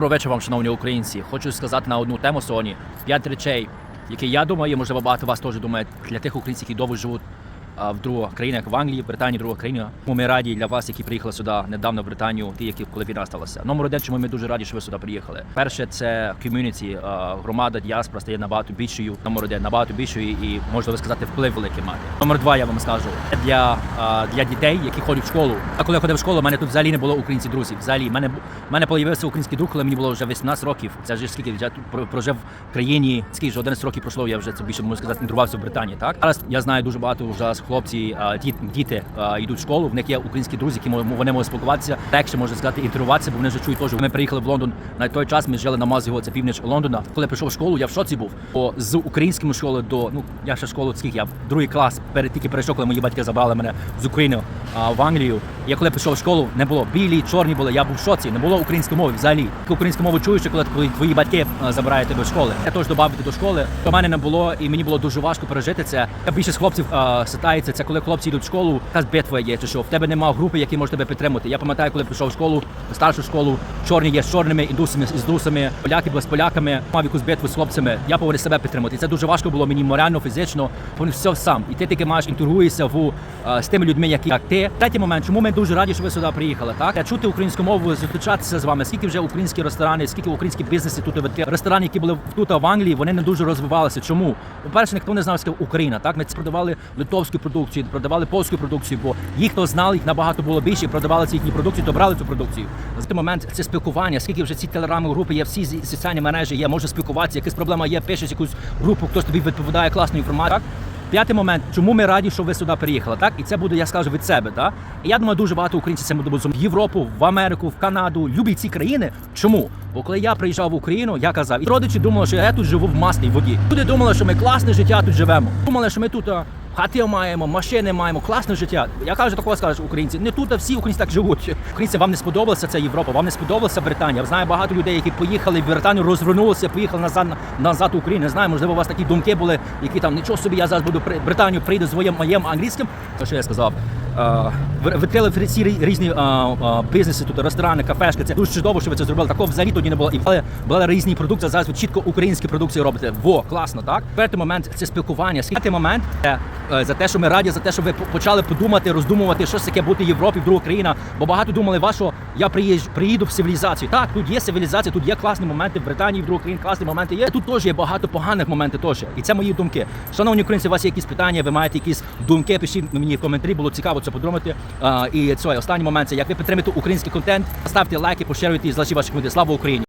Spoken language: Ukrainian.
Доброго вечора вам, шановні українці. Хочу сказати на одну тему сьогодні. П'ять речей, які я думаю, можливо, багато вас теж думають, для тих українців, які довго живуть в других країнах, в Англії, Британії, друга країна. Тому ми раді для вас, які приїхали сюди недавно в Британію, ті, які коли війна сталася. Номер один, чому ми дуже раді, що ви сюди приїхали. Перше, це ком'юніті, громада діаспора стає набагато більшою. Номер один набагато більшою і можна сказати, вплив великий мати. Номер два, я вам скажу для, для дітей, які ходять в школу. А коли я ходив в школу, в мене тут взагалі не було українців друзів. Взагалі, в мене мене появився український друг, коли мені було вже 18 років. Це вже скільки вже прожив в країні. Скільки вже 11 років пройшло. Я вже це більше можу сказати, інтрувався в Британії. Так зараз я знаю дуже багато вже хлопці, а, діти йдуть в школу. В них є українські друзі, які вони можуть спілкуватися. Легше можна сказати, інтерватися, бо вони вже чують теж. Ми приїхали в Лондон на той час. Ми жили на Мазіго, це північ Лондона. Коли я прийшов в школу, я в шоці був. Бо з української школи до ну я ще школу скільки я в другий клас перед тільки перейшов, коли мої батьки забрали мене з України а, в Англію. Я коли прийшов в школу, не було білі, чорні були. Я був в шоці, не було української мови взагалі. Українську мову чуєш, коли твої батьки забирають тебе в школи. Я теж додати до школи. У мене не було, і мені було дуже важко пережити це. Більшість хлопців а, ситається. Це коли хлопці йдуть в школу, якась битва є, чи що в тебе немає групи, які можуть тебе підтримати. Я пам'ятаю, коли прийшов в школу, старшу школу, чорні є з чорними, індусами з індусами, поляки були з поляками, мав якусь битву з хлопцями. Я повинен себе підтримати. І це дуже важко було мені морально, фізично. Повинен все сам. І ти тільки маєш інтегруєшся в з тими людьми, які як ти. Третій момент, чому ми дуже раді, що ви сюди приїхали. Так чути українську мову, зустрічатися з вами. Скільки вже українські ресторани, скільки українські бізнеси тут відкрили. ресторани, які були тут в Англії, вони не дуже розвивалися. Чому? По-перше, ніхто не знав, що Україна. Так ми продавали литовську продукцію, продавали польську продукцію, бо їх хто знав, їх набагато було більше, продавали ці їхні продукції, то брали цю продукцію. За той момент це спілкування. Скільки вже ці телеграми групи є, всі соціальні мережі є, може спілкуватися, якась проблема є, пишеш якусь групу, хтось тобі відповідає класну інформацію. Так? П'ятий момент, чому ми раді, що ви сюди приїхали, так? І це буде, я скажу, від себе. Так? І я думаю, дуже багато українців це буде в Європу, в Америку, в Канаду, любі ці країни. Чому? Бо коли я приїжджав в Україну, я казав, і родичі думали, що я тут живу в маслій воді. Люди думали, що ми класне життя тут живемо. Думали, що ми тут хати маємо, машини маємо, класне життя. Я кажу, такого скажуть українці. Не тут, а всі українці так живуть. Українці, вам не сподобалася ця Європа, вам не сподобалася Британія. Я знаю багато людей, які поїхали в Британію, розвернулися, поїхали назад назад в Україну. Не знаю, можливо, у вас такі думки були, які там нічого собі, я зараз буду Британію прийду з своїм моїм англійським. То що я сказав. Е, Відкрили всі різні а, а, бізнеси, тут ресторани, кафешки. Це дуже чудово, що ви це зробили. Такого взагалі тоді не було. І були, були різні продукти. Зараз ви чітко українські продукції робите. Во, класно, так? П'ятий момент це спілкування. П'ятий момент це е, за те, що ми раді, за те, що ви почали подумати, роздумувати, що таке бути в Європі, друга країна. Бо багато думали, що я приїду в цивілізацію. Так, тут є цивілізація, тут є класні моменти в Британії, в других країнах класні моменти є. Тут теж є багато поганих моментів теж. І це мої думки. Шановні українці, у вас є якісь питання, ви маєте якісь думки, пишіть мені в коментарі, було цікаво це подумати. І це останній момент це як ви підтримуєте український контент, ставте лайки, поширюйте і залишіть ваші коментарі. Слава Україні!